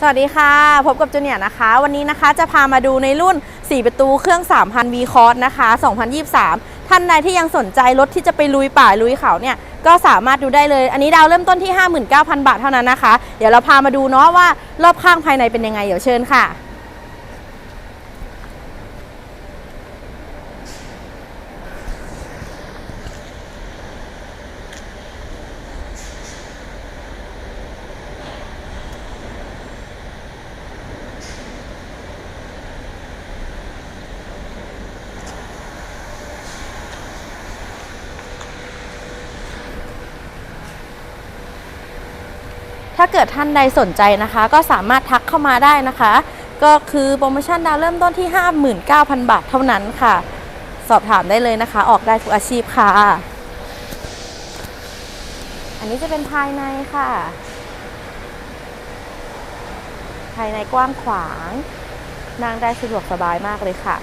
สวัสดีค่ะ พบกับจูเนียนะคะ วันนี้นะคะจะพามาดูในรุ่น 4 ประตูเครื่อง 3,000 V c o s นะคะ 2023 ท่านใดที่ยังสนใจรถที่จะไปลุยป่าลุยเขาเนี่ย ก็สามารถดูได้เลย อันนี้ดาวเริ่มต้นที่ 59,000 บาทเท่านั้นนะคะ เดี๋ยวเราพามาดูเนาะว่ารอบข้างภายในเป็นยังไง เดี๋ยวเชิญค่ะ ถ้าเกิดท่านใดสนใจนะคะ ก็สามารถทักเข้ามาได้นะคะ ก็คือโปรโมชั่นดาวเริ่มต้นที่ 59,000 บาทเท่านั้นค่ะ สอบถามได้เลยนะคะ ออกได้ทุกอาชีพค่ะ อันนี้จะเป็นภายในค่ะ ภายในกว้างขวาง นั่งได้สะดวกสบายมากเลยค่ะ